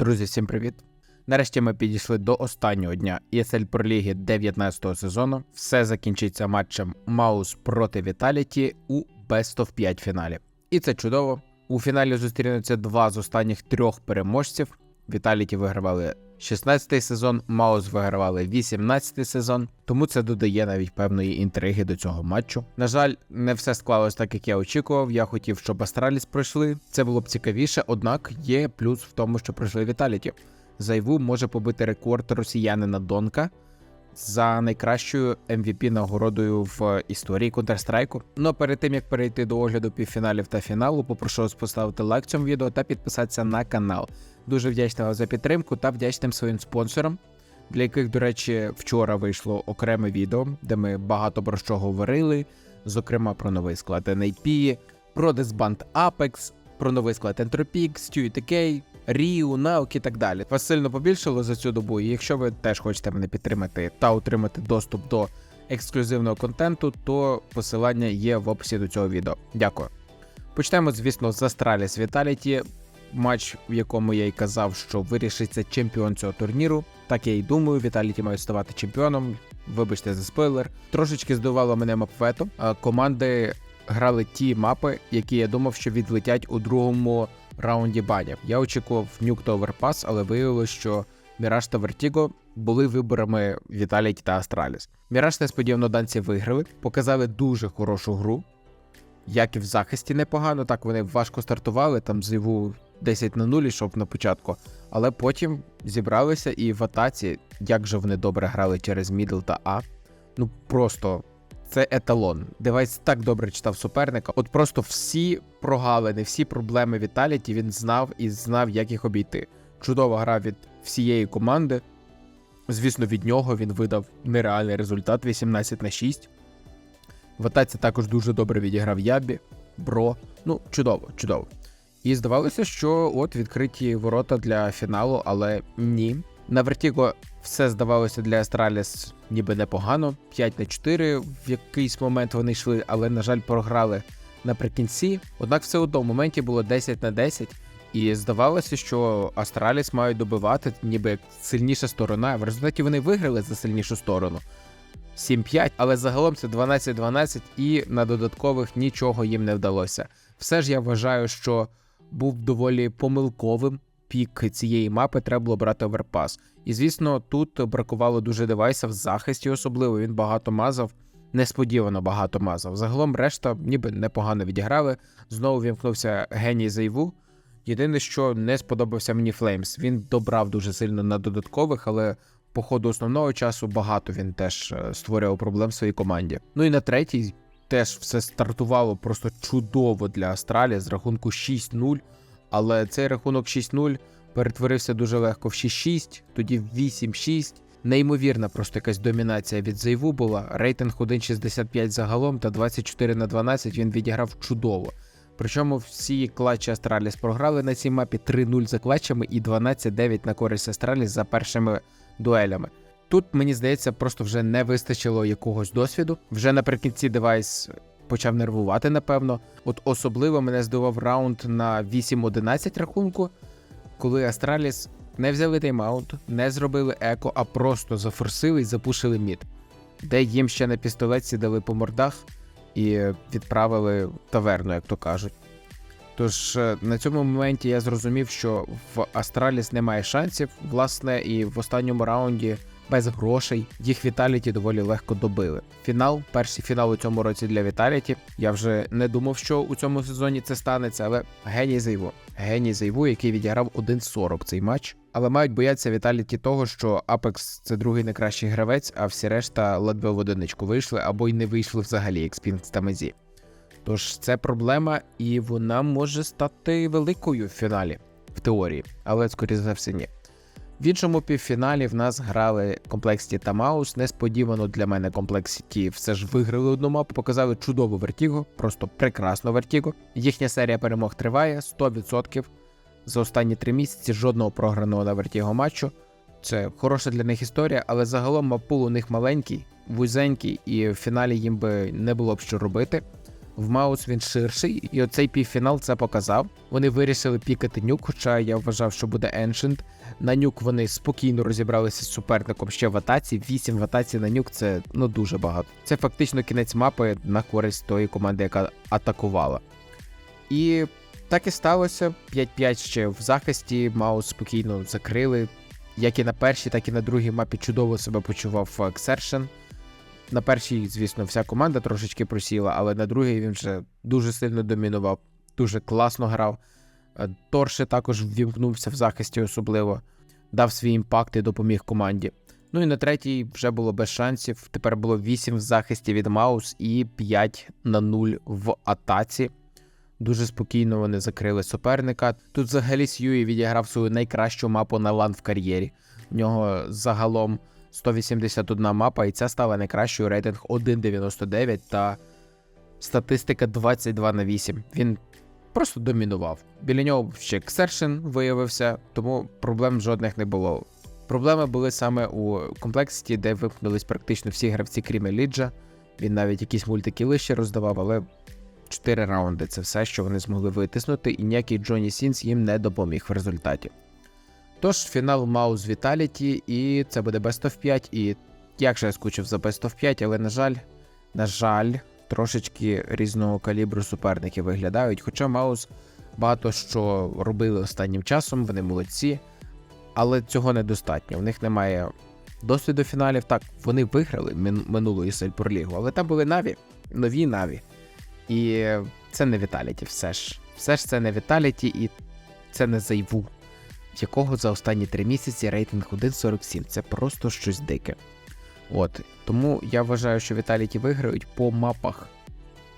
Друзі, всім привіт! Нарешті ми підійшли до останнього дня ESL Pro Ліги 19 сезону. Все закінчиться матчем Маус проти Віталіті у Best of 5 фіналі. І це чудово. У фіналі зустрінуться два з останніх трьох переможців. Віталіті вигравали 16-й сезон, Маус вигравали 18-й сезон, тому це додає навіть певної інтриги до цього матчу. На жаль, не все склалось так, як я очікував. Я хотів, щоб Астраліс пройшли. Це було б цікавіше, однак є плюс в тому, що пройшли Віталіті. Зайву може побити рекорд росіянина Донка за найкращою MVP нагородою в історії Counter-Strike. Ну а перед тим як перейти до огляду півфіналів та фіналу, попрошу вас поставити лайк цьому відео та підписатися на канал. Дуже вдячний вам за підтримку та вдячним своїм спонсорам, для яких, до речі, вчора вийшло окреме відео, де ми багато про що говорили, зокрема про новий склад NAP, про дисбанд Apex, про новий склад Entropix, StuTK, Ріу, Наук і так далі. Вас сильно побільшало за цю добу. І якщо ви теж хочете мене підтримати та отримати доступ до ексклюзивного контенту, то посилання є в описі до цього відео. Дякую. Почнемо, звісно, з Astralis Vitality. Матч, в якому я й казав, що вирішиться чемпіон цього турніру. Так я й думаю, Віталіті мають ставати чемпіоном. Вибачте за спойлер. Трошечки здивувало мене мапвето. Команди грали ті мапи, які я думав, що відлетять у другому раунді банів. Я очікував Nuke та Overpass, але виявилось, що Міраж та Vertigo були виборами Vitality та Astralis. Міраж несподівано данці виграли, показали дуже хорошу гру. Як і в захисті непогано, так вони важко стартували, там зиву 10 на 0 йшов на початку, але потім зібралися і в атаці, як же вони добре грали через мідл та А. Ну просто це еталон. Девайс так добре читав суперника. От просто всі прогалини, всі проблеми Віталіті він знав і знав, як їх обійти. Чудова гра від всієї команди. Звісно, від нього він видав нереальний результат 18 на 6. В атаці також дуже добре відіграв Ябі, Бро. Ну, чудово, чудово. І здавалося, що от відкриті ворота для фіналу, але ні. На Вертіго все здавалося для Астраліс ніби непогано. 5 на 4 в якийсь момент вони йшли, але, на жаль, програли наприкінці. Однак все одно в моменті було 10 на 10, і здавалося, що Астраліс мають добивати, ніби сильніша сторона. В результаті вони виграли за сильнішу сторону. 7-5, але загалом це 12-12 і на додаткових нічого їм не вдалося. Все ж я вважаю, що був доволі помилковим пік цієї мапи, треба було брати оверпас. І звісно, тут бракувало дуже девайса в захисті, особливо він багато мазав, несподівано багато мазав. Загалом решта ніби непогано відіграли. Знову вімкнувся геній Зайву. Єдине, що не сподобався мені Флеймс. Він добрав дуже сильно на додаткових, але по ходу основного часу багато він теж е, створював проблем своїй команді. Ну і на третій теж все стартувало просто чудово для Астралі з рахунку 6-0. Але цей рахунок 6-0 перетворився дуже легко в 6-6, тоді в 8-6. Неймовірна просто якась домінація від Зайву була. Рейтинг 1,65 загалом та 24 на 12 він відіграв чудово. Причому всі клатчі Астраліс програли на цій мапі 3-0 за клатчами і 12-9 на користь Астраліс за першими дуелями. Тут мені здається, просто вже не вистачило якогось досвіду. Вже наприкінці девайс почав нервувати, напевно. От особливо мене здивував раунд на 8-11 рахунку, коли Астраліс не взяли тайм-аут, не зробили еко, а просто зафорсили і запушили мід, де їм ще на пістолетці дали по мордах і відправили таверну, як то кажуть. Тож е, на цьому моменті я зрозумів, що в Астраліс немає шансів, власне, і в останньому раунді без грошей їх Віталіті доволі легко добили. Фінал, перший фінал у цьому році для Віталіті. Я вже не думав, що у цьому сезоні це станеться, але геній Зайву. Геній Зайву, який відіграв 1-40 цей матч. Але мають боятися Віталіті того, що Apex – це другий найкращий гравець, а всі решта ледве в одиничку вийшли або й не вийшли взагалі, як Спінкс та Мезі. Тож це проблема, і вона може стати великою в фіналі, в теорії, але скоріше за все ні. В іншому півфіналі в нас грали Complexity та Маус. Несподівано для мене Complexity все ж виграли одну мапу, показали чудову вертігу, просто прекрасну вертігу. Їхня серія перемог триває 100%. За останні три місяці жодного програного на вертіго матчу. Це хороша для них історія, але загалом мапул у них маленький, вузенький, і в фіналі їм би не було б що робити. В Маус він ширший, і оцей півфінал це показав. Вони вирішили пікати нюк, хоча я вважав, що буде Ancient. На нюк вони спокійно розібралися з суперником ще в атаці. 8 в атаці на нюк це ну дуже багато. Це фактично кінець мапи на користь тої команди, яка атакувала. І так і сталося. 5-5 ще в захисті. Маус спокійно закрили. Як і на першій, так і на другій мапі чудово себе почував Ксершен. На першій, звісно, вся команда трошечки просіла, але на другій він вже дуже сильно домінував, дуже класно грав. Е, Торше також ввімкнувся в захисті особливо, дав свій імпакт і допоміг команді. Ну і на третій вже було без шансів. Тепер було 8 в захисті від Маус і 5 на 0 в атаці. Дуже спокійно вони закрили суперника. Тут взагалі Сьюї відіграв свою найкращу мапу на лан в кар'єрі. У нього загалом 181 мапа, і ця стала найкращою рейтинг 1.99 та статистика 22 на 8. Він просто домінував. Біля нього ще Ксершин виявився, тому проблем жодних не було. Проблеми були саме у комплексі, де вимкнулись практично всі гравці, крім Еліджа. Він навіть якісь мультики лише роздавав, але 4 раунди це все, що вони змогли витиснути, і ніякий Джоні Сінс їм не допоміг в результаті. Тож фінал Маус Віталіті, і це буде Best of 5. І як же я скучив за Best of 5, але на жаль, на жаль, трошечки різного калібру суперники виглядають. Хоча Маус багато що робили останнім часом, вони молодці, але цього недостатньо. У них немає досвіду фіналів. Так, вони виграли мин- минулу ESL але там були Наві, нові Наві. І це не Віталіті, все ж. Все ж це не Віталіті, і це не Зайву, в якого за останні три місяці рейтинг 1.47. Це просто щось дике. От тому я вважаю, що Віталіті виграють по мапах.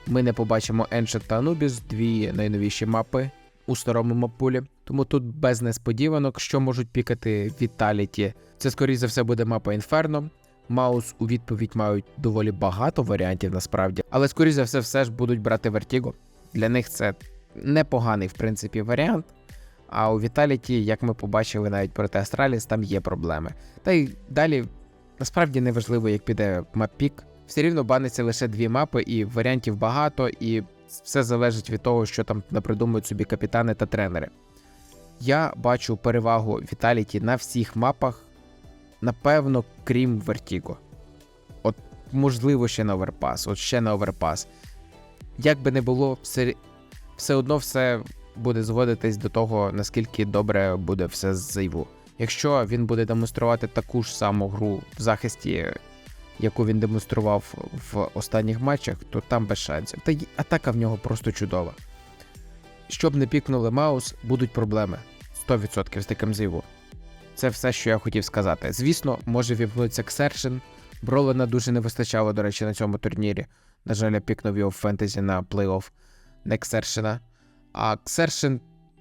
Ми не побачимо Ancient та Anubis, дві найновіші мапи у старому мапулі. Тому тут без несподіванок, що можуть пікати Віталіті. Це скоріше за все буде мапа Інферно. Маус у відповідь мають доволі багато варіантів насправді, але скоріше за все, все ж будуть брати Vertigo. Для них це непоганий, в принципі, варіант. А у Віталіті, як ми побачили навіть проти Астраліс, там є проблеми. Та й далі насправді не важливо, як піде маппік. Все рівно баниться лише дві мапи, і варіантів багато, і все залежить від того, що там напридумують собі капітани та тренери. Я бачу перевагу Віталіті на всіх мапах, напевно, крім Vertigo. От, можливо, ще на оверпас, от ще на оверпас. Як би не було, все, все одно все буде зводитись до того, наскільки добре буде все з Зайву. Якщо він буде демонструвати таку ж саму гру в захисті, яку він демонстрував в останніх матчах, то там без шансів. Та атака в нього просто чудова. Щоб не пікнули Маус, будуть проблеми 100% з таким Зайву. Це все, що я хотів сказати. Звісно, може вімкнутися Ксершин. Бролена дуже не вистачало, до речі, на цьому турнірі. На жаль, я пікнув його в фентезі на плей-офф не Ксершина. А Ксершин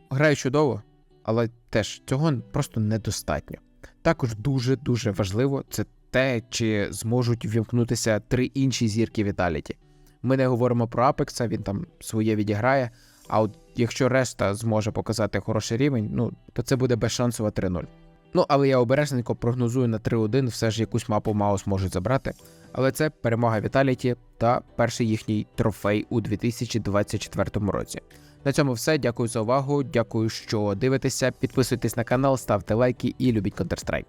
грає чудово, але теж цього просто недостатньо. Також дуже-дуже важливо це те, чи зможуть вімкнутися три інші зірки Віталіті. Ми не говоримо про Апекса, він там своє відіграє. А от якщо решта зможе показати хороший рівень, ну то це буде безшансова 3-0. Ну, але я обережненько прогнозую на 3-1, все ж якусь мапу Маус можуть забрати. Але це перемога Віталіті та перший їхній трофей у 2024 році. На цьому все. Дякую за увагу. Дякую, що дивитеся. Підписуйтесь на канал, ставте лайки і любіть Counter-Strike.